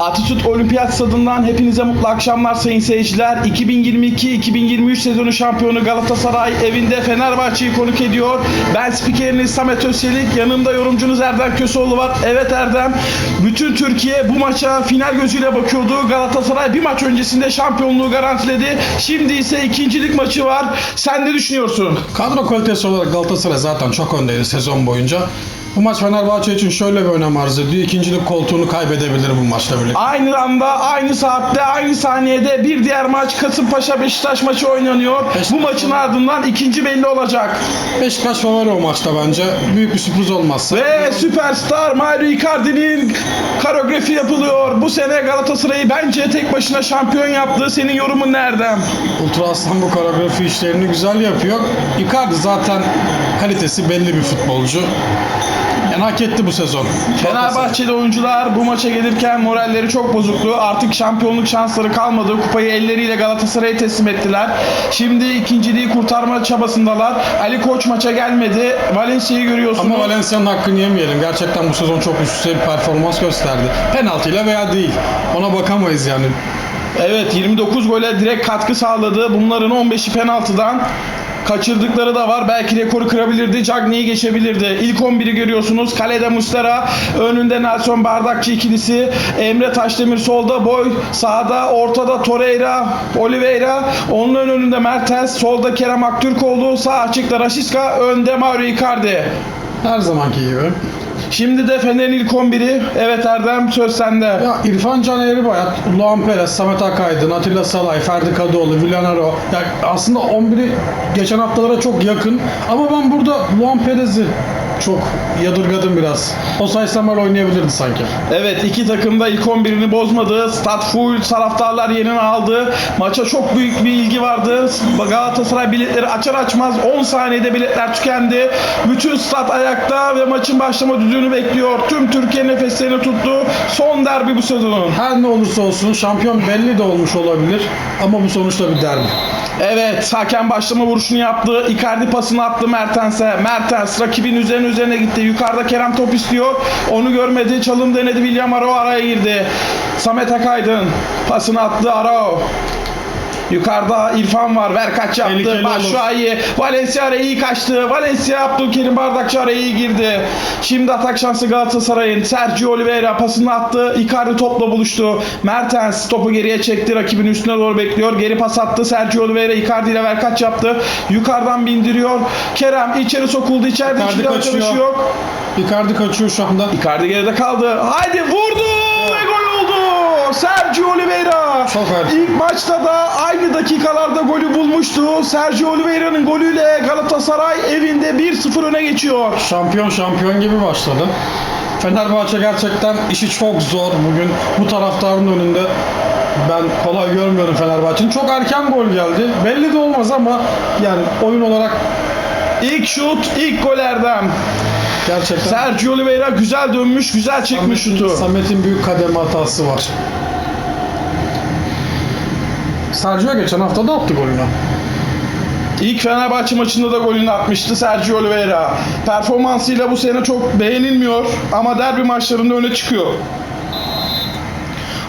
Atatürk Olimpiyat Stadından hepinize mutlu akşamlar sayın seyirciler. 2022-2023 sezonu şampiyonu Galatasaray evinde Fenerbahçe'yi konuk ediyor. Ben spikeriniz Samet Özçelik, yanımda yorumcunuz Erdem Köseoğlu var. Evet Erdem, bütün Türkiye bu maça final gözüyle bakıyordu. Galatasaray bir maç öncesinde şampiyonluğu garantiledi. Şimdi ise ikincilik maçı var. Sen ne düşünüyorsun? Kadro kalitesi olarak Galatasaray zaten çok öndeydi sezon boyunca. Bu maç Fenerbahçe için şöyle bir önem arz ediyor. İkincilik koltuğunu kaybedebilir bu maçla birlikte. Aynı anda, aynı saatte, aynı saniyede bir diğer maç Kasımpaşa Beşiktaş maçı oynanıyor. Beşiktaş- Bu maçın ardından ikinci belli olacak. Beşiktaş favori o maçta bence. Büyük bir sürpriz olmazsa. Ve süperstar Mario Icardi'nin koreografi yapılıyor. Bu sene Galatasaray'ı bence tek başına şampiyon yaptı. Senin yorumun nereden? Ultra Aslan bu koreografi işlerini güzel yapıyor. Icardi zaten kalitesi belli bir futbolcu. Yani hak etti bu sezon. Fenerbahçeli oyuncular bu maça gelirken moralleri çok bozuktu. Artık şampiyonluk şansları kalmadı. Kupayı elleriyle Galatasaray'a teslim ettiler. Şimdi ikinciliği kurtarma çabasındalar. Ali Koç maça gelmedi. Valencia'yı görüyorsunuz. Ama Valencia'nın hakkını yemeyelim. Gerçekten bu sezon çok üst düzey bir performans gösterdi. Penaltıyla veya değil. Ona bakamayız yani. Evet 29 gole direkt katkı sağladı. Bunların 15'i penaltıdan. Kaçırdıkları da var. Belki rekoru kırabilirdi. Cagney'i geçebilirdi. İlk 11'i görüyorsunuz. Kalede Mustera. Önünde Nelson Bardakçı ikilisi. Emre Taşdemir solda. Boy sağda. Ortada Torreira. Oliveira. Onun önünde Mertens. Solda Kerem Aktürkoğlu. Sağ açıkta Rashiska. Önde Mario Icardi. Her zamanki gibi. Şimdi de Fener'in ilk 11'i. Evet Erdem söz sende. Ya İrfan Can Eğribayat, Luan Perez, Samet Akaydın, Atilla Salay, Ferdi Kadıoğlu, Villanaro. Ya aslında 11'i geçen haftalara çok yakın. Ama ben burada Luan Perez'i çok yadırgadım biraz. O Saysamael oynayabilirdi sanki. Evet iki takım da ilk 11'ini bozmadı. Stat full taraftarlar yerini aldı. Maça çok büyük bir ilgi vardı. Galatasaray biletleri açar açmaz 10 saniyede biletler tükendi. Bütün stat ayakta ve maçın başlama düdüğünü bekliyor. Tüm Türkiye nefeslerini tuttu. Son derbi bu sezonun. Her ne olursa olsun şampiyon belli de olmuş olabilir. Ama bu sonuçta bir derbi. Evet hakem başlama vuruşunu yaptı. Icardi pasını attı Mertens'e. Mertens rakibin üzerine üzerine gitti. Yukarıda Kerem top istiyor. Onu görmedi. Çalım denedi. William Arao araya girdi. Samet Akaydın pasını attı Arao. Yukarıda İrfan var. Ver kaç yaptı. Başşuay'ı. Valencia araya iyi kaçtı. Valencia Abdülkerim Bardakçı araya iyi girdi. Şimdi atak şansı Galatasaray'ın. Sergio Oliveira pasını attı. Icardi topla buluştu. Mertens topu geriye çekti. Rakibin üstüne doğru bekliyor. Geri pas attı. Sergio Oliveira Icardi ile ver kaç yaptı. Yukarıdan bindiriyor. Kerem içeri sokuldu. İçeride Icardi hiçbir kaçıyor. yok. Icardi kaçıyor şu anda. Icardi geride kaldı. Haydi vurdu ve gol. Sergio Oliveira. Çok erken. İlk maçta da aynı dakikalarda golü bulmuştu. Sergio Oliveira'nın golüyle Galatasaray evinde 1-0 öne geçiyor. Şampiyon şampiyon gibi başladı. Fenerbahçe gerçekten işi çok zor bugün. Bu taraftarın önünde ben kolay görmüyorum Fenerbahçe'nin. Çok erken gol geldi. Belli de olmaz ama yani oyun olarak İlk şut, ilk gol Erdem. Gerçekten Sergio Oliveira güzel dönmüş, güzel çekmiş Samet'in, şutu. Samet'in büyük kademe hatası var. Sergio geçen hafta da attı golünü. İlk Fenerbahçe maçında da golünü atmıştı Sergio Oliveira. Performansıyla bu sene çok beğenilmiyor ama derbi maçlarında öne çıkıyor.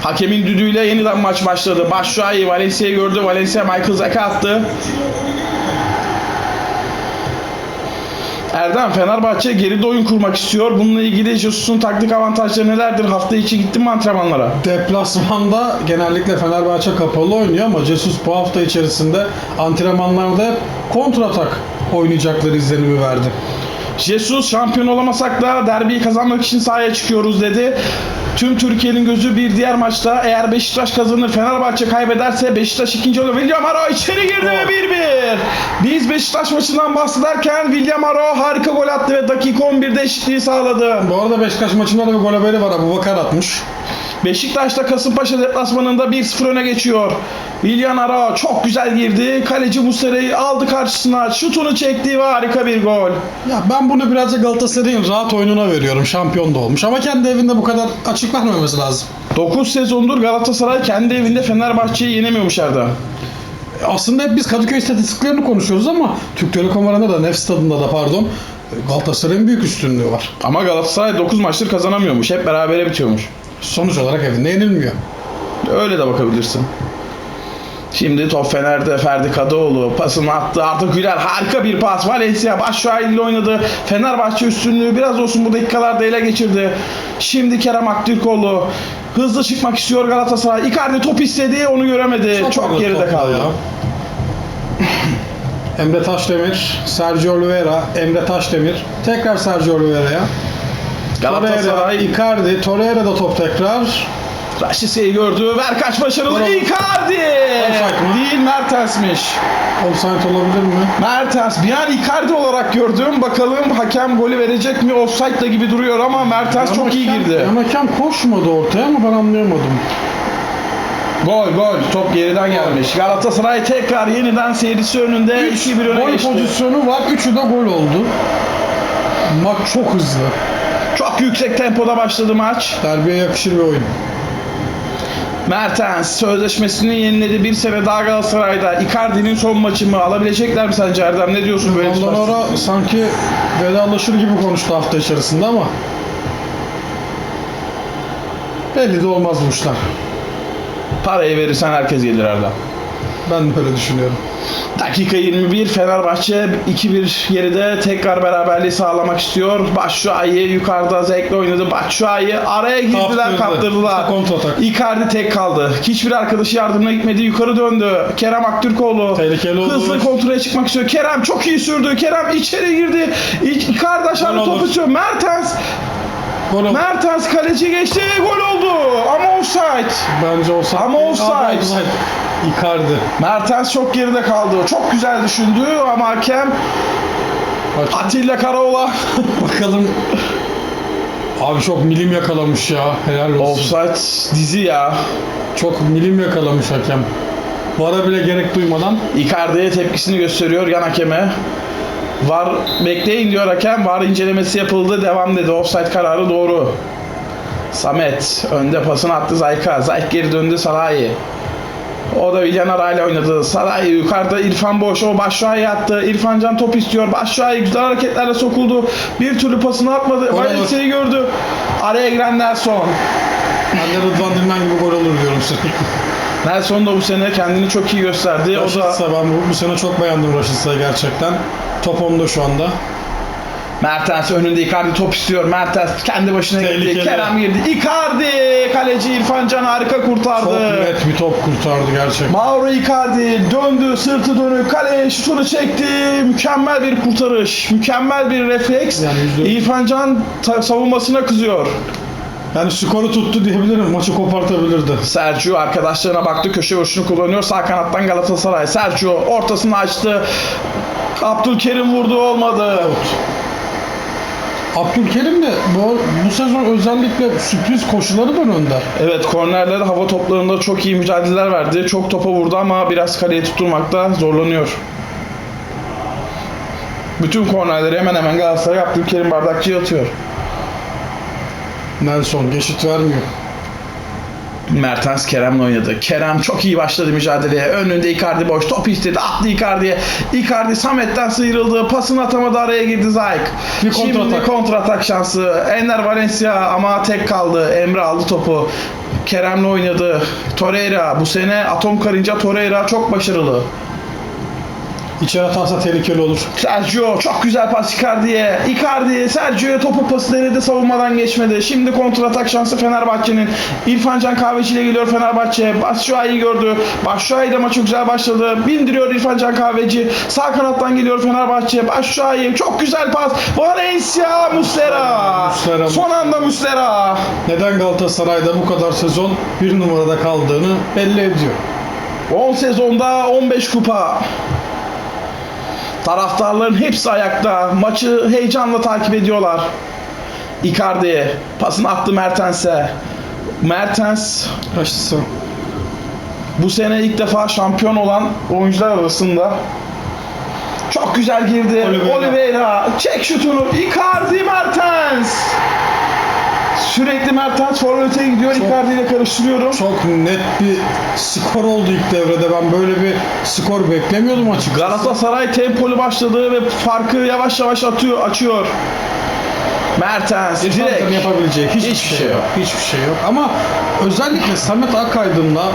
Hakemin düdüğüyle yeniden maç başladı. Başşuay Valencia'yı gördü. Valencia Michael Zaka attı. Erdem Fenerbahçe geride oyun kurmak istiyor. Bununla ilgili Jesus'un taktik avantajları nelerdir? Hafta içi gittin mi antrenmanlara? Deplasmanda genellikle Fenerbahçe kapalı oynuyor ama Jesus bu hafta içerisinde antrenmanlarda hep kontratak oynayacakları izlenimi verdi. Jesus şampiyon olamasak da derbiyi kazanmak için sahaya çıkıyoruz dedi. Tüm Türkiye'nin gözü bir diğer maçta. Eğer Beşiktaş kazanır, Fenerbahçe kaybederse Beşiktaş ikinci olur. William Aro içeri girdi ve 1-1. Biz Beşiktaş maçından bahsederken William Aro harika gol attı ve dakika 11'de eşitliği sağladı. Bu arada Beşiktaş maçında da bir gol haberi var. Abu Bakar atmış. Beşiktaş'ta Kasımpaşa deplasmanında 1-0 öne geçiyor. William Aro çok güzel girdi. Kaleci Muslera'yı aldı karşısına. Şutunu çekti ve harika bir gol. Ya ben bunu birazcık Galatasaray'ın rahat oyununa veriyorum. Şampiyon da olmuş. Ama kendi evinde bu kadar açık vermemesi lazım. 9 sezondur Galatasaray kendi evinde Fenerbahçe'yi yenemiyormuş Erdem. Aslında hep biz Kadıköy istatistiklerini konuşuyoruz ama Türk Telekom Arena'da da Nef Stadı'nda da pardon Galatasaray'ın büyük üstünlüğü var. Ama Galatasaray 9 maçtır kazanamıyormuş. Hep berabere bitiyormuş. Sonuç olarak evinde yenilmiyor. Öyle de bakabilirsin. Şimdi top Fener'de Ferdi Kadıoğlu pasını attı. Arda Güler harika bir pas. Valencia Başşuaylı ile oynadı. Fenerbahçe üstünlüğü biraz olsun bu dakikalarda ele geçirdi. Şimdi Kerem Aktürkoğlu hızlı çıkmak istiyor Galatasaray. Icardi top istedi onu göremedi. Çok, arada geride kaldı. Emre Taşdemir, Sergio Oliveira, Emre Taşdemir, tekrar Sergio Oliveira'ya. Galatasaray Icardi, Torreira da top tekrar. Raşise'yi gördü. Ver kaç başarılı. Bravo. Icardi! Offside? Değil Mertens'miş. Offside olabilir mi? Mertens bir an Icardi olarak gördüm. Bakalım hakem golü verecek mi? Offside gibi duruyor ama Mertens çok iyi Yan girdi. Yan hakem koşmadı ortaya ama ben anlayamadım. Gol gol. Top geriden gelmiş. Galatasaray tekrar yeniden seyircisi önünde 2-1 öne Gol geçti. pozisyonu var, üçü de gol oldu. Maç çok hızlı. Çok yüksek tempoda başladı maç. Derbiye yakışır bir oyun. Mertens sözleşmesini yeniledi. Bir sene daha Galatasaray'da. Icardi'nin son maçı mı? Alabilecekler mi sence Erdem? Ne diyorsun böyle Ondan sonra sanki vedalaşır gibi konuştu hafta içerisinde ama belli de olmaz bu işler. Parayı verirsen herkes gelir Erdem. Ben de öyle düşünüyorum. Dakika 21 Fenerbahçe 2-1 geride tekrar beraberliği sağlamak istiyor. Batshuayi yukarıda zevkle oynadı. Batshuayi araya girdiler Kaptırdı. kaptırdılar. Kontratak. Icardi tek kaldı. Hiçbir arkadaşı yardımına gitmedi. Yukarı döndü. Kerem Aktürkoğlu Tehlikeli oldu. hızlı kontraya çıkmak istiyor. Kerem çok iyi sürdü. Kerem içeri girdi. İ- Icardi aşağıda Gol top olur. istiyor. Mertens Gol oldu. Mertens kaleci geçti. Gol oldu. Ama offside. Bence offside. Ama offside. Icardi. Mertens çok geride kaldı. Çok güzel düşündü ama hakem Bak, Atilla Karaoğlan bakalım. Abi çok milim yakalamış ya. Helal olsun. Offside dizi ya. Çok milim yakalamış hakem. Vara bile gerek duymadan Icardi'ye tepkisini gösteriyor yan hakeme. Var bekleyin diyor hakem. Var incelemesi yapıldı. Devam dedi. Offside kararı doğru. Samet önde pasını attı Zayka. Zayk geri döndü Salahi. O da Villanara ile oynadı. Salahi yukarıda İrfan boş. O Başşuay'a attı. İrfan Can top istiyor. Başşuay güzel hareketlerle sokuldu. Bir türlü pasını atmadı. Valencia'yı gördü. Araya giren Nelson. ben de Rıdvan Dilmen gibi gol olur diyorum sürekli. Nelson da bu sene kendini çok iyi gösterdi. O da Raşitsa ben bu, bu sene çok beğendim Raşitsa'yı gerçekten. Top onda şu anda. Mertens önünde Icardi top istiyor. Mertens kendi başına gitti. Tehlikeli. Kerem girdi. Icardi kaleci İrfan Can harika Çok kurtardı. net bir top kurtardı gerçekten. Mauro Icardi döndü sırtı dönük kaleye şutunu çekti. Mükemmel bir kurtarış. Mükemmel bir refleks. Yani İrfan Can savunmasına kızıyor. Yani skoru tuttu diyebilirim. Maçı kopartabilirdi. Sergio arkadaşlarına baktı. Köşe vuruşunu kullanıyor. Sağ kanattan Galatasaray. Sergio ortasını açtı. Abdülkerim vurdu olmadı. Abdülkerim de bu, bu sezon özellikle sürpriz koşuları var Önder. Evet kornerlerde hava toplarında çok iyi mücadeleler verdi. Çok topa vurdu ama biraz kaleye tutturmakta zorlanıyor. Bütün kornerleri hemen hemen Galatasaray Abdülkerim Bardakçı'ya atıyor. Nelson geçit vermiyor. Mertens Kerem'le oynadı. Kerem çok iyi başladı mücadeleye. Önünde Icardi boş. Top istedi. Attı Icardi'ye. Icardi Samet'ten sıyrıldı. Pasını atamadı. Araya girdi Zayk. Bir Şimdi kontratak. kontratak şansı. Ender Valencia ama tek kaldı. Emre aldı topu. Kerem'le oynadı. Torreira. Bu sene Atom Karınca Torreira çok başarılı. İçeri atarsa tehlikeli olur. Sergio çok güzel pas Icardi'ye. Icardi Sergio'ya topu pası denedi savunmadan geçmedi. Şimdi kontratak şansı Fenerbahçe'nin. İrfan Can Kahveci ile geliyor Fenerbahçe. Başşuay'ı gördü. Başşuay da maçı güzel başladı. Bindiriyor İrfan Can Kahveci. Sağ kanattan geliyor Fenerbahçe. Başşuay çok güzel pas. Valencia Muslera. Muslera. Son anda Muslera. Neden Galatasaray'da bu kadar sezon bir numarada kaldığını belli ediyor. 10 sezonda 15 kupa. Taraftarların hepsi ayakta. Maçı heyecanla takip ediyorlar. Icardi pasını attı Mertens'e. Mertens Raşitsa. bu sene ilk defa şampiyon olan oyuncular arasında. Çok güzel girdi. Oliveira. Oliveira. Çek şutunu. Icardi Mertens. Sürekli Mertens forvete gidiyor. Icardi ile karıştırıyorum. Çok net bir skor oldu ilk devrede. Ben böyle bir skor beklemiyordum açıkçası. Galatasaray tempolu başladı ve farkı yavaş yavaş atıyor, açıyor. Mertens İrfan direkt. Can'ın yapabileceği hiçbir, Hiçbir şey şey yok. Hiçbir şey yok. Ama özellikle Samet Akaydın'la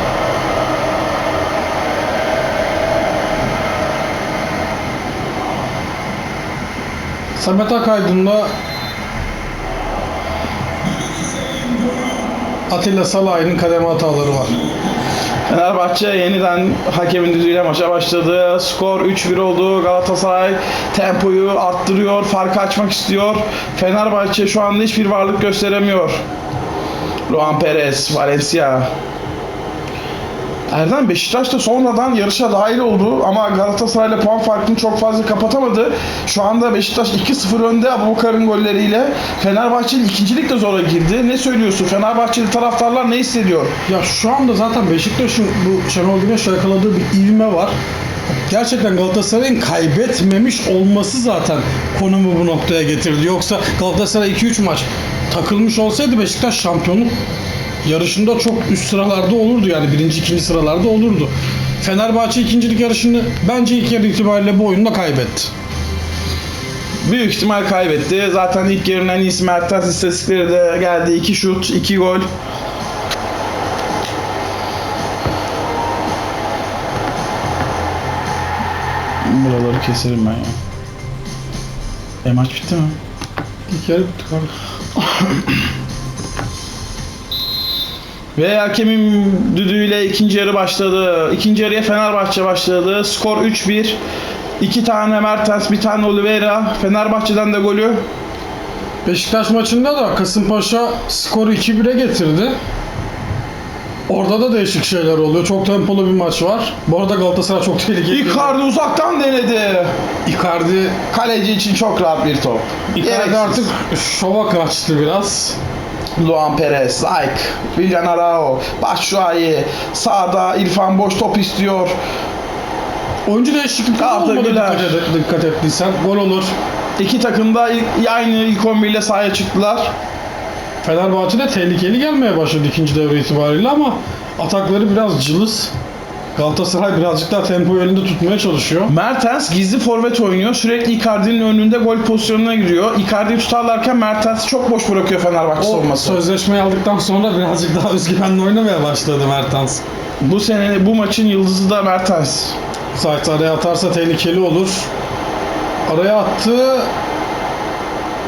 Samet Akaydın'la Atilla Salahi'nin kademe hataları var. Fenerbahçe yeniden hakemin düdüğüyle maça başladı. Skor 3-1 oldu. Galatasaray tempoyu arttırıyor. Farkı açmak istiyor. Fenerbahçe şu anda hiçbir varlık gösteremiyor. Luan Perez, Valencia. Erdem Beşiktaş da sonradan yarışa dahil oldu ama Galatasaray'la puan farkını çok fazla kapatamadı. Şu anda Beşiktaş 2-0 önde Abubakar'ın golleriyle. Fenerbahçe'nin ikincilik de zora girdi. Ne söylüyorsun? Fenerbahçeli taraftarlar ne hissediyor? Ya şu anda zaten Beşiktaş'ın bu Şenol Güneş'le yakaladığı bir ivme var. Gerçekten Galatasaray'ın kaybetmemiş olması zaten konumu bu noktaya getirdi. Yoksa Galatasaray 2-3 maç takılmış olsaydı Beşiktaş şampiyonluk yarışında çok üst sıralarda olurdu yani birinci ikinci sıralarda olurdu. Fenerbahçe ikincilik yarışını bence ilk yarı itibariyle bu oyunda kaybetti. Büyük ihtimal kaybetti. Zaten ilk yarının en iyisi Mertens istatistikleri de geldi. 2 şut, 2 gol. Buraları keserim ben ya. E maç bitti mi? İlk yarı bitti kardeşim. Ve hakemin düdüğüyle ikinci yarı başladı. İkinci yarıya Fenerbahçe başladı. Skor 3-1. İki tane Mertens, bir tane Oliveira. Fenerbahçe'den de golü. Beşiktaş maçında da Kasımpaşa skoru 2-1'e getirdi. Orada da değişik şeyler oluyor. Çok tempolu bir maç var. Bu arada Galatasaray çok tehlikeli. Icardi uzaktan denedi. Icardi, Kaleci için çok rahat bir top. Icardi Gereksiz. artık şova kaçtı biraz. Luan Perez, Zayk, Willian Arao, Başşuayi, sağda İrfan boş top istiyor. Oyuncu değişiklikleri Arda olmadı dikkat, et, dikkat ettiysen. Gol olur. İki takım da ilk- aynı ilk 11 ile sahaya çıktılar. Fenerbahçe de tehlikeli gelmeye başladı ikinci devre itibariyle ama atakları biraz cılız. Galatasaray birazcık daha tempoyu elinde tutmaya çalışıyor. Mertens gizli forvet oynuyor. Sürekli Icardi'nin önünde gol pozisyonuna giriyor. Icardi'yi tutarlarken Mertens'i çok boş bırakıyor Fenerbahçe O savunması. sözleşmeyi aldıktan sonra birazcık daha özgüvenle oynamaya başladı Mertens. Bu sene bu maçın yıldızı da Mertens. Sait araya atarsa tehlikeli olur. Araya attı.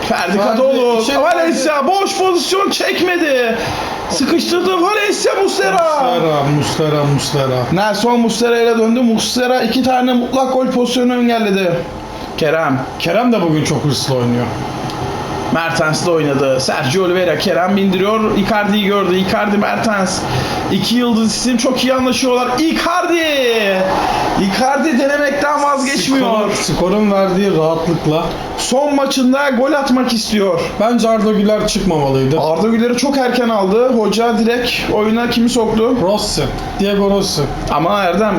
Ferdi Kadıoğlu, Valencia boş pozisyon çekmedi. Sıkıştırdı Valencia Muslera. Muslera, Muslera, Muslera. Nelson Muslera ile döndü. Muslera iki tane mutlak gol pozisyonu engelledi. Kerem. Kerem de bugün çok hırslı oynuyor. Mertens de oynadı. Sergio Oliveira Kerem bindiriyor. Icardi'yi gördü. Icardi Mertens. İki yıldız isim çok iyi anlaşıyorlar. Icardi! Skorun, verdiği rahatlıkla. Son maçında gol atmak istiyor. Bence Arda Güler çıkmamalıydı. Arda Güler'i çok erken aldı. Hoca direkt oyuna kimi soktu? Rossi, Diego Rossi. Ama Erdem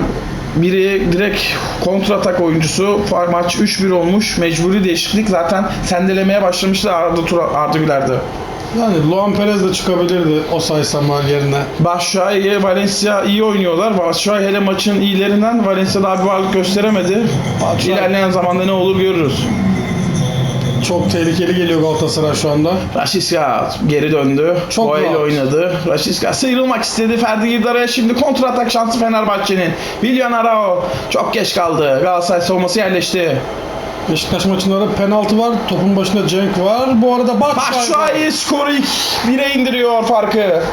biri direkt kontratak oyuncusu. Maç 3-1 olmuş. Mecburi değişiklik. Zaten sendelemeye başlamıştı Arda, Tura, Arda Güler'de. Yani Luan Perez de çıkabilirdi o Samal yerine. Başşuay, Valencia iyi oynuyorlar. Başşuay hele maçın iyilerinden Valencia daha bir varlık gösteremedi. Batshuayi- İlerleyen zamanda ne olur görürüz. Çok tehlikeli geliyor Galatasaray şu anda. Rashiska geri döndü. Çok Boyle oynadı. Rashiska sıyrılmak istedi. Ferdi girdi araya. Şimdi kontratak şansı Fenerbahçe'nin. Willian Arao çok geç kaldı. Galatasaray savunması yerleşti. Beşiktaş maçında da penaltı var. Topun başında Cenk var. Bu arada Batshuayi. Skoru ilk 1'e indiriyor farkı.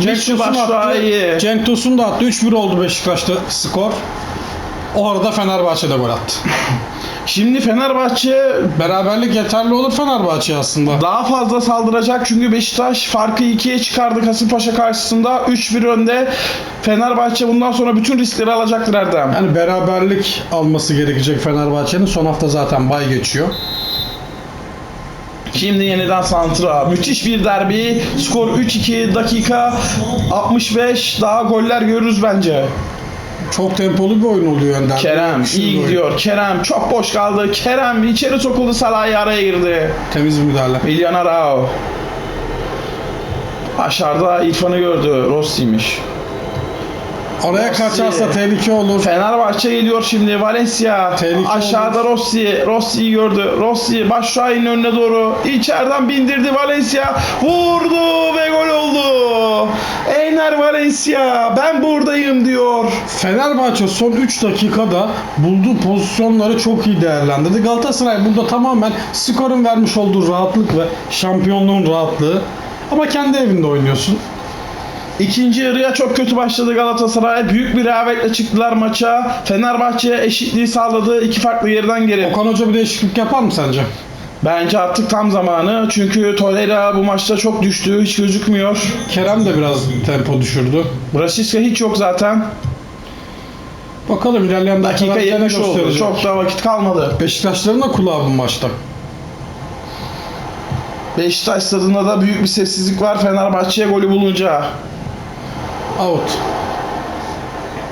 Cenk Mitchell Tosun attı. Cenk Tosun da attı. 3-1 oldu Beşiktaş'ta skor. O arada Fenerbahçe'de gol attı. Şimdi Fenerbahçe Beraberlik yeterli olur Fenerbahçe aslında. Daha fazla saldıracak çünkü Beşiktaş farkı ikiye çıkardı Kasımpaşa karşısında. 3-1 önde. Fenerbahçe bundan sonra bütün riskleri alacaktır Erdem. Yani beraberlik alması gerekecek Fenerbahçe'nin. Son hafta zaten bay geçiyor. Şimdi yeniden Santra. Müthiş bir derbi. Skor 3-2 dakika 65. Daha goller görürüz bence. Çok tempolu bir oyun oluyor Önder. Kerem bir iyi oyun. gidiyor. Kerem çok boş kaldı. Kerem içeri sokuldu Salah'ı araya girdi. Temiz bir müdahale. Willian Arao. Aşağıda İrfan'ı gördü. Rossi'ymiş. Oraya kaçarsa tehlike olur. Fenerbahçe geliyor şimdi. Valencia. Tehlike Aşağıda Rossi. Rossi'yi gördü. Rossi Başşuay'ın önüne doğru. içeriden bindirdi Valencia. Vurdu ve gol oldu. Eyner Valencia. Ben buradayım diyor. Fenerbahçe son 3 dakikada bulduğu pozisyonları çok iyi değerlendirdi. Galatasaray burada tamamen skorun vermiş olduğu rahatlık ve şampiyonluğun rahatlığı. Ama kendi evinde oynuyorsun. İkinci yarıya çok kötü başladı Galatasaray. Büyük bir rehavetle çıktılar maça. Fenerbahçe eşitliği sağladı. İki farklı yerden geri. Okan Hoca bir değişiklik yapar mı sence? Bence artık tam zamanı. Çünkü Torreira bu maçta çok düştü. Hiç gözükmüyor. Kerem de biraz tempo düşürdü. Brasiska hiç yok zaten. Bakalım ilerleyen Dakika dakikalar ne 70 oldu. Çok da vakit kalmadı. Beşiktaşların da kulağı bu maçta. Beşiktaş stadında da büyük bir sessizlik var Fenerbahçe'ye golü bulunca. Out.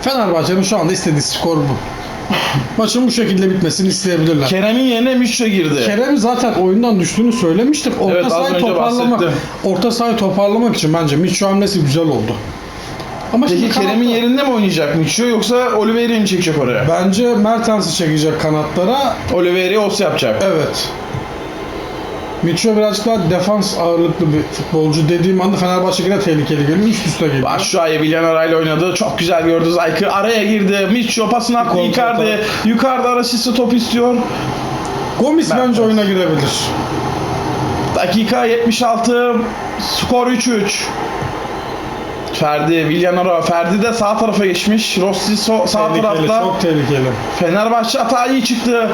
Fenerbahçe'nin şu anda istediği skor bu. Maçın bu şekilde bitmesini isteyebilirler. Kerem'in yerine Mişo girdi. Kerem zaten oyundan düştüğünü söylemiştik. Orta Evet, sahayı toparlamak, bahsettim. orta sahayı toparlamak için bence Mitchell hamlesi güzel oldu. Ama Peki Kerem'in kanatta- yerinde mi oynayacak Mişo yoksa Oliveira'yı mı çekecek oraya? Bence Mertens'i çekecek kanatlara. Oliveira'yı Ops yapacak. Evet. Mitchell birazcık daha defans ağırlıklı bir futbolcu dediğim anda Fenerbahçe yine tehlikeli geliyor. Üst üste geliyor. Başşuay'ı Villanara ile oynadı. Çok güzel gördü Zayk'ı. Araya girdi. Mişo pasını attı Icardi. Yukarıda Arasis'i top istiyor. Gomis Mertens. bence oyuna girebilir. Dakika 76. Skor 3-3. Ferdi, Villanara. Ferdi de sağ tarafa geçmiş. Rossi so- sağ Tehlikeli, tarafta. çok tehlikeli. Fenerbahçe hata iyi çıktı.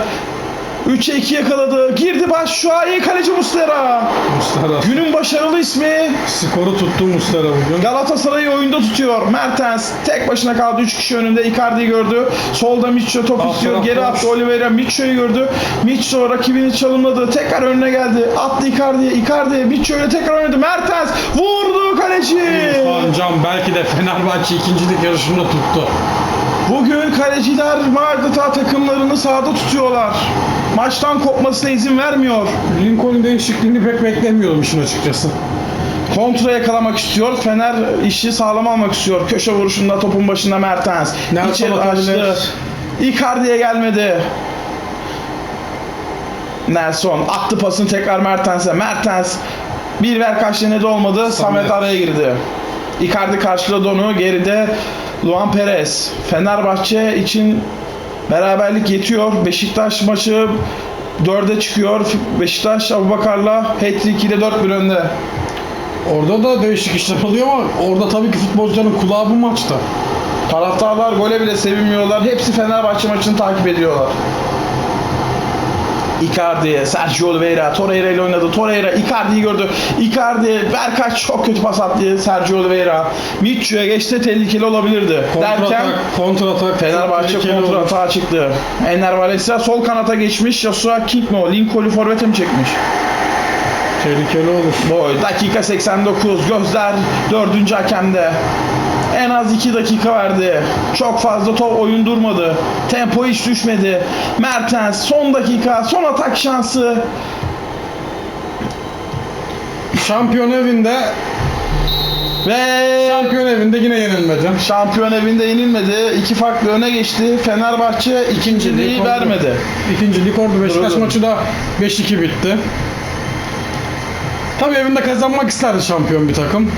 3'e 2 yakaladı. Girdi baş şu ayı kaleci Muslera. Mustara. Günün başarılı ismi Skoru tuttu Mustara bugün. Galatasaray'ı oyunda tutuyor. Mertens tek başına kaldı. 3 kişi önünde. Icardi'yi gördü. Solda Mitcho top Alt istiyor. Geri attı Oliveira. Mitcho'yu gördü. Mitcho rakibini çalımladı. Tekrar önüne geldi. Attı Icardi'ye. Icardi Mitcho ile tekrar oynadı. Mertens vurdu kaleci. İrfan Can belki de Fenerbahçe ikincilik yarışında tuttu. Bugün kaleciler adeta takımlarını sahada tutuyorlar. Maçtan kopmasına izin vermiyor. Lincoln değişikliğini pek beklemiyordum işin açıkçası. Kontra yakalamak istiyor. Fener işi sağlam almak istiyor. Köşe vuruşunda topun başında Mertens. Nelson İçeri atabilir. açtı. Icardi'ye gelmedi. Nelson attı pasını tekrar Mertens'e. Mertens bir ver kaç de olmadı. Samet araya girdi. Icardi karşıladı onu. Geride Luan Perez. Fenerbahçe için beraberlik yetiyor. Beşiktaş maçı 4'e çıkıyor. Beşiktaş Abubakar'la hat-trick ile 4-1 önde. Orada da değişik işler oluyor ama orada tabii ki futbolcuların kulağı bu maçta. Taraftarlar gole bile sevinmiyorlar. Hepsi Fenerbahçe maçını takip ediyorlar. Icardi, Sergio Oliveira, Torreira ile oynadı. Torreira Icardi'yi gördü. Icardi, Berkaç çok kötü pas attı Sergio Oliveira. Mitchell'e geçti tehlikeli olabilirdi. Derken Kontratak, kontratak. Fenerbahçe kontra atağa çıktı. Enner Valencia sol kanata geçmiş. Joshua King mi o? Lincoln'u forvete mi çekmiş? Tehlikeli olur. Boy dakika 89 gözler dördüncü hakemde. En az 2 dakika verdi. Çok fazla top oyun durmadı. Tempo hiç düşmedi. Mertens son dakika son atak şansı. Şampiyon evinde, Ve şampiyon evinde yine yenilmedi. şampiyon evinde yenilmedi. İki farklı öne geçti. Fenerbahçe ikinciliği oldu. vermedi. İkincilik orada Beşiktaş Doğru. maçı da 5-2 bitti. Tabii evinde kazanmak isterdi şampiyon bir takım.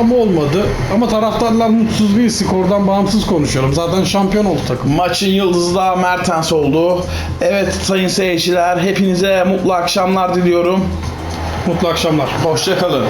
Ama olmadı. Ama taraftarlar mutsuz değil. Skordan bağımsız konuşuyorum. Zaten şampiyon oldu takım. Maçın yıldızı da Mertens oldu. Evet sayın seyirciler hepinize mutlu akşamlar diliyorum. Mutlu akşamlar. Hoşçakalın.